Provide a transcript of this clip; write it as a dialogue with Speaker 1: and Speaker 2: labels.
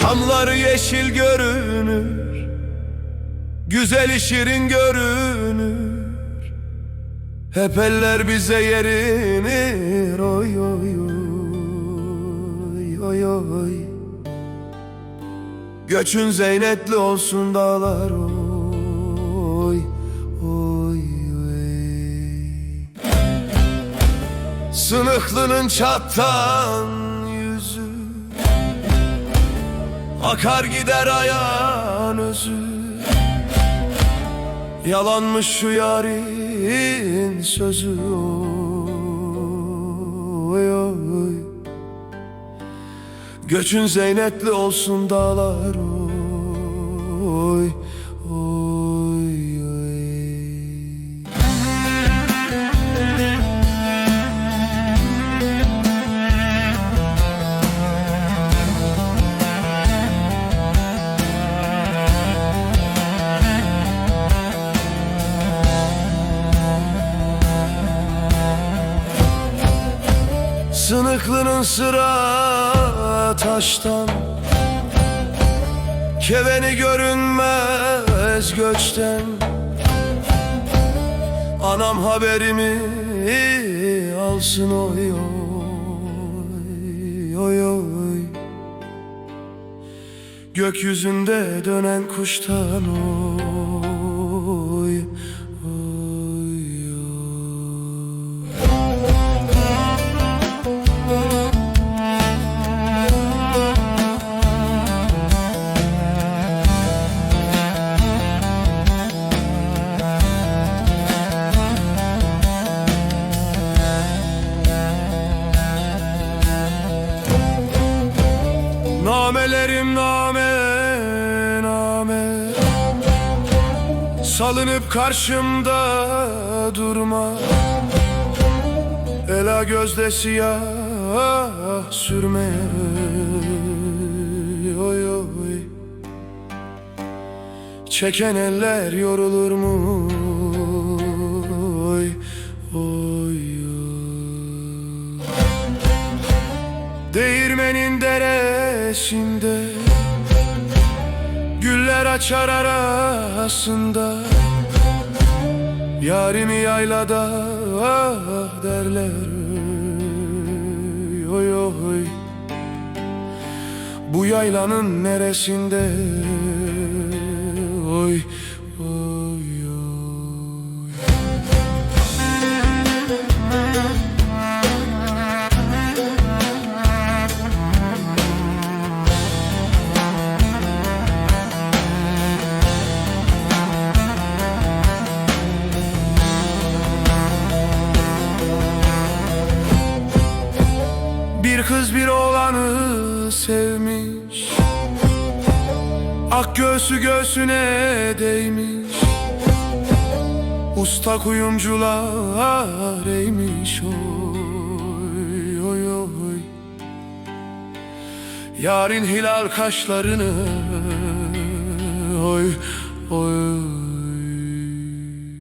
Speaker 1: Çamları yeşil görünür Güzel şirin görünür. Hep eller bize yerinir Oy oy oy oy oy. Göçün zeynetli olsun dağlar oy. Sınıklının çattan yüzü. Akar gider ayağın özü. Yalanmış şu yarın sözü. Oy oy. Göçün zeynetli olsun dağlar oy Sınıklının sıra taştan Keveni görünmez göçten. Anam haberimi alsın oy oy oy oy. Gökyüzünde dönen kuştan oy Namelerim name name. Salınıp karşımda durma. Ela gözde siyah sürme. Oy oy Çeken eller yorulur mu? Oy oy oy. Değirmenin deresinde Güller açar arasında. Yarimi yaylada ah derler. Oy oy. Bu yaylanın neresinde? Oy kız bir oğlanı sevmiş. Ak göğsü göğsüne değmiş. Usta kuyumcular eğmiş. Oy oy oy. Yarın hilal kaşlarını oy oy